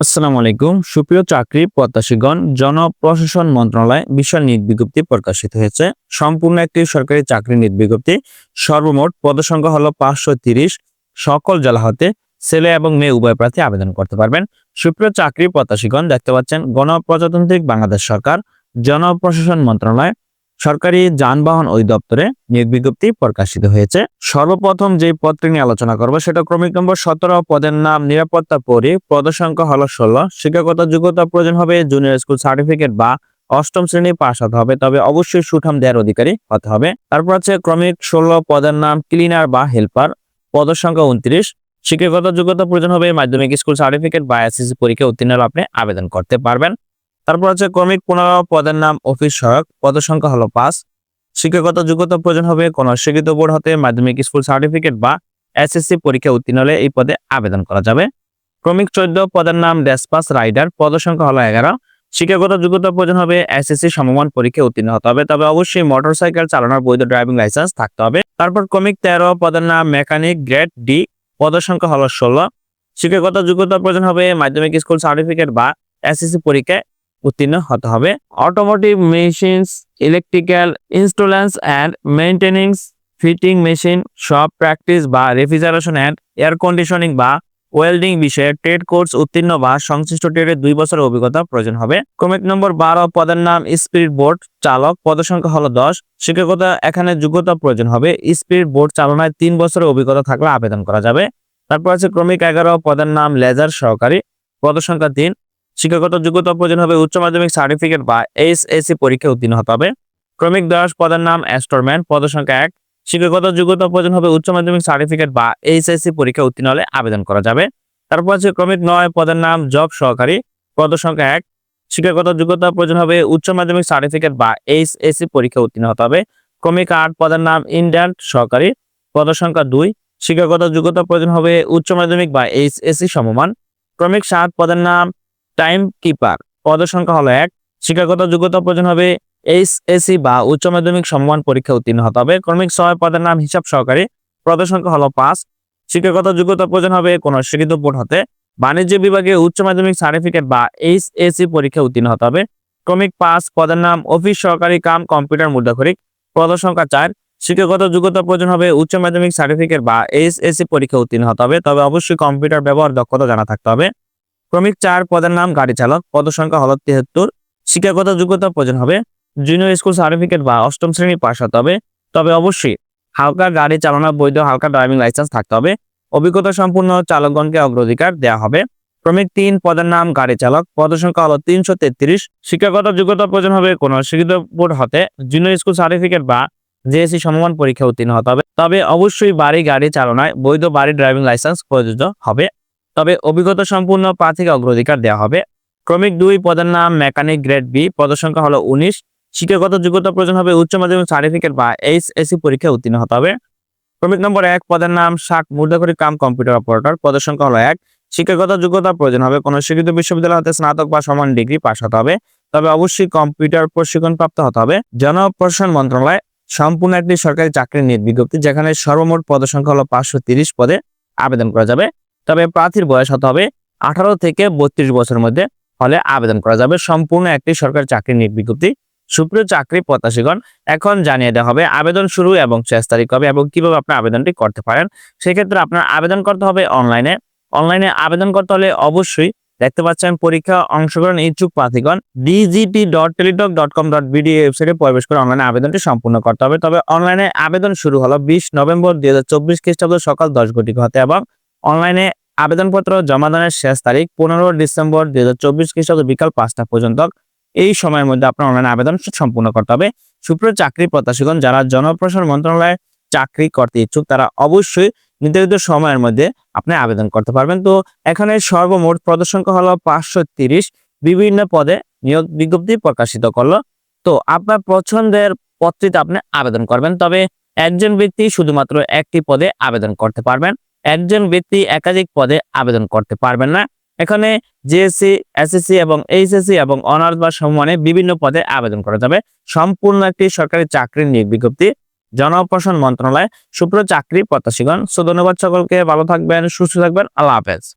আসসালামু আলাইকুম। সুপ্রিয় চাকরি প্রত্যাশীগণ, জনপ্রশাসন মন্ত্রণালয় বিশাল নিয়োগ বিজ্ঞপ্তি প্রকাশিত হয়েছে। সম্পূর্ণ একটি সরকারি চাকরি নিয়োগ বিজ্ঞপ্তি। সর্বমোট পদসংখ্যা হলো পাঁচশো তিরিশ। সকল জেলা হতে ছেলে এবং মেয়ে উভয় প্রার্থী আবেদন করতে পারবেন। সুপ্রিয় চাকরি প্রত্যাশীগণ, দেখতে পাচ্ছেন গণপ্রজাতান্ত্রিক বাংলাদেশ সরকার, জনপ্রশাসন মন্ত্রণালয় সরকারি যানবাহন অধিদপ্তরে নিয়োগ বিজ্ঞপ্তি প্রকাশিত হয়েছে। সর্বপ্রথম যে পদটি নিয়ে আলোচনা করব সেটা ক্রমিক নম্বর সতেরো, পদের নাম নিরাপত্তা পরি পদ সংখ্যা হলো ষোলো। শিক্ষাগত যোগ্যতা প্রয়োজন হবে জুনিয়র স্কুল সার্টিফিকেট বা অষ্টম শ্রেণি পাশ হতে হবে, তবে অবশ্যই সুঠাম দেওয়ার অধিকারী হতে হবে। তারপর আছে ক্রমিক ষোলো, পদের নাম ক্লিনার বা হেল্পার পদ সংখ্যা উনত্রিশ। শিক্ষাগত যোগ্যতা প্রয়োজন হবে মাধ্যমিক স্কুল সার্টিফিকেট বা এসএসসি পরীক্ষা উত্তীর্ণ আপনি আবেদন করতে পারবেন। তারপর আছে ক্রমিক পনেরো পদের নাম অফিস সহায়ক। পদের সংখ্যা হলো পাঁচ। শিক্ষাগত যোগ্যতা প্রয়োজন হবে কোন শিক্ষিত বোর্ড হতে মাধ্যমিক স্কুল সার্টিফিকেট বা এসএসসি পরীক্ষা উত্তীর্ণ হলে এই পদে আবেদন করা যাবে। ক্রমিক চোদ্দ পদের নাম ডেসপাস রাইডার। পদ সংখ্যা হলো এগারো। শিক্ষাগত যোগ্যতা প্রয়োজন হবে এসএসসি সমমান পরীক্ষা উত্তীর্ণ হতে হবে। তবে অবশ্যই মোটরসাইকেল চালানোর বৈধ ড্রাইভিং লাইসেন্স থাকতে হবে। তারপর ক্রমিক তেরো পদের নাম মেকানিক গ্রেড ডি। পদ সংখ্যা হলো ষোলো। শিক্ষাগত যোগ্যতা প্রয়োজন হবে মাধ্যমিক স্কুল সার্টিফিকেট বা এসএসসি পরীক্ষায় উত্তীর্ণ হতে হবে। Automotive machines electrical installation and maintenance fitting machine সব প্র্যাকটিস বা রেফ্রিজারেশন অ্যান্ড এয়ার কন্ডিশনিং বা ওয়েল্ডিং বিষয়ে ট্রেড কোর্স উত্তীর্ণ বা সংশ্লিষ্ট ট্রেডের দুই বছরের অভিজ্ঞতা প্রয়োজন হবে। ক্রমিক নম্বর বারো, পদের নাম স্পিড বোর্ড চালক। পদের সংখ্যা হলো দশ। শিক্ষকতা এখানে যোগ্যতা প্রয়োজন হবে। স্পিড বোর্ড চালনায় তিন বছরের অভিজ্ঞতা থাকলে আবেদন করা যাবে। তারপর আছে ক্রমিক এগারো, পদের নাম লেজার সহকারী। পদ সংখ্যা তিন। শিক্ষাগত যোগ্যতা প্রয়োজন হবে উচ্চ মাধ্যমিক সার্টিফিকেট বা এইচএসসি পরীক্ষা উত্তীর্ণ হতে হবে। ক্রমিক দশ পদের নাম অ্যাস্টোরম্যান পদ সংখ্যা এক। শিক্ষাগত যোগ্যতা প্রয়োজন হবে উচ্চ মাধ্যমিক সার্টিফিকেট বা এইচএসসি পরীক্ষা উত্তীর্ণ হলে আবেদন করা যাবে। তারপর আছে ক্রমিক নয়, পদের নাম জব সহকারী, পদ সংখ্যা এক। শিক্ষাগত যোগ্যতা প্রয়োজন হবে উচ্চ মাধ্যমিক সার্টিফিকেট বা এইচএসসি পরীক্ষা উত্তীর্ণ হতে হবে। ক্রমিক আট, পদের নাম ইন্ডিয়ান সহকারী, পদ সংখ্যা দুই। শিক্ষাগত যোগ্যতা প্রয়োজন হবে উচ্চ মাধ্যমিক বা এইচএসসি সমমান। ক্রমিক সাত, পদের নাম টাইম কিপার। পদের সংখ্যা হলো এক। শিক্ষাগত যোগ্যতা প্রয়োজন হবে এইচএসসি বা উচ্চ মাধ্যমিক সমমান পরীক্ষা উত্তীর্ণ হতে হবে। ক্রমিক ছয় পদের নাম হিসাব সহকারী পদের সংখ্যা হলো পাঁচ। শিক্ষাগত যোগ্যতা প্রয়োজন হবে কোন শিক্ষিত বোর্ড হতে। বাণিজ্য বিভাগে উচ্চ মাধ্যমিক সার্টিফিকেট বা এইচএসসি পরীক্ষা উত্তীর্ণ হতে হবে। ক্রমিক পাঁচ পদের নাম অফিস সহকারী কাম কম্পিউটার মুদ্রাক্ষরিক পদের সংখ্যা চার। শিক্ষাগত যোগ্যতা প্রয়োজন হবে উচ্চ মাধ্যমিক সার্টিফিকেট বা এইচএসসি পরীক্ষা উত্তীর্ণ হতে হবে। তবে অবশ্যই কম্পিউটার ব্যবহার দক্ষতা জানা থাকতে হবে। ক্রমিক চার পদের নাম গাড়ি চালক, পদ সংখ্যা হল তিহাত্তর। শিক্ষাগত যোগ্যতা প্রয়োজন হবে। জুনিয়র স্কুল সার্টিফিকেট বা অষ্টম শ্রেণি পাশ হতে হবে। তবে অবশ্যই হালকা গাড়ি চালানোর বৈধ হালকা ড্রাইভিং লাইসেন্স থাকতে হবে। অভিজ্ঞতা সম্পূর্ণ চালকগণকে অগ্রাধিকার দেওয়া হবে। ক্রমিক তিন পদের নাম গাড়ি চালক, পদ সংখ্যা হলো তিনশো তেত্রিশ। শিক্ষাগত যোগ্যতা প্রয়োজন হবে কোন শিক্ষিত বোর্ড হতে। জুনিয়র স্কুল সার্টিফিকেট বা জেএসসি সমমান পরীক্ষা উত্তীর্ণ হতে হবে। তবে অবশ্যই বাড়ি গাড়ি চালনায় বৈধ বাড়ি ড্রাইভিং লাইসেন্স প্রযোজ্য হবে। তবে অভিজ্ঞতা সম্পূর্ণ প্রার্থীকে অগ্রাধিকার দেওয়া হবে। ক্রমিক দুই পদের নাম মেকানিক গ্রেড বি পদের সংখ্যা হলো উনিশ। শিক্ষাগত যোগ্যতা প্রয়োজন হবে উচ্চ মাধ্যমিক সার্টিফিকেট বা এইচএসসি পরীক্ষা উত্তীর্ণ হতে হবে। ক্রমিক নম্বর এক পদের নাম শাক মুদ্রাকরি কাম কম্পিউটার অপারেটর পদের সংখ্যা হলো এক। শিক্ষাগত যোগ্যতা প্রয়োজন হবে কোনো শিক্ষিত বিশ্ববিদ্যালয় হতে স্নাতক বা সমান ডিগ্রি পাশ হতে হবে। তবে অবশ্যই কম্পিউটার প্রশিক্ষণ প্রাপ্ত হতে হবে। জনপ্রশাসন মন্ত্রণালয় সম্পূর্ণ একটি সরকারি চাকরির নিয়োগ বিজ্ঞপ্তি, যেখানে সর্বমোট পদের সংখ্যা হলো পাঁচশো পদে আবেদন করা যাবে। তবে প্রার্থীর বয়স হতে হবে আঠারো থেকে বত্রিশ বছরের মধ্যে হলে আবেদন করা যাবে। সম্পূর্ণ একটি সরকারি চাকরির নিয়োগ বিজ্ঞপ্তি। সুপ্রিয় চাকরি প্রত্যাশীগণ, এখন জানিয়ে দেওয়া হবে আবেদন শুরু এবং শেষ তারিখ হবে এবং কীভাবে আপনি আবেদনটি করতে পারেন। সেক্ষেত্রে আপনার আবেদন করতে হবে অনলাইনে। অনলাইনে আবেদন করতে হলে অবশ্যই দেখতে পাচ্ছেন পরীক্ষা অংশগ্রহণ ইচ্ছুক প্রার্থীগণ DGT dot teletalk dot com dot BD ওয়েবসাইটে প্রবেশ করে অনলাইনে আবেদনটি সম্পূর্ণ করতে হবে। তবে অনলাইনে আবেদন শুরু হলো বিশ নভেম্বর দুই হাজার চব্বিশ খ্রিস্টাব্দ সকাল দশ ঘটিকা হতে এবং অনলাইনে আবেদনপত্র জমাদানের শেষ তারিখ পনেরো ডিসেম্বর দুই হাজার চব্বিশ খ্রিস্টাব্দ বিকাল পাঁচটা পর্যন্ত। এই সময়ের মধ্যে আপনার অনলাইন আবেদন সম্পূর্ণ করতে হবে। সুপ্রিয় চাকরি প্রত্যাশীগণ, যারা জনপ্রশাসন মন্ত্রণালয়ে চাকরি করতে ইচ্ছুক, তারা অবশ্যই নির্ধারিত সময়ের মধ্যে আপনি আবেদন করতে পারবেন। তো এখানে সর্বমোট সংখ্যা হলো পাঁচশো তিরিশ। বিভিন্ন পদে নিয়োগ বিজ্ঞপ্তি প্রকাশিত করল। তো আপনার পছন্দের পদটিতে আপনি আবেদন করবেন। তবে একজন ব্যক্তি শুধুমাত্র একটি পদে আবেদন করতে পারবেন। একজন ব্যক্তি একাধিক পদে আবেদন করতে পারবেন না। এখানে জিএসসি এসএসসি এবং এইচএসসি এবং অনার্স বা সম্মানে বিভিন্ন পদে আবেদন করা যাবে। সম্পূর্ণ একটি সরকারি চাকরির নিয়োগ বিজ্ঞপ্তি। জনপ্রশাসন মন্ত্রণালয়। সুপ্র চাকরি প্রত্যাশীগণ, সো ধন্যবাদ সকলকে। ভালো থাকবেন, সুস্থ থাকবেন। আল্লাহ হাফেজ।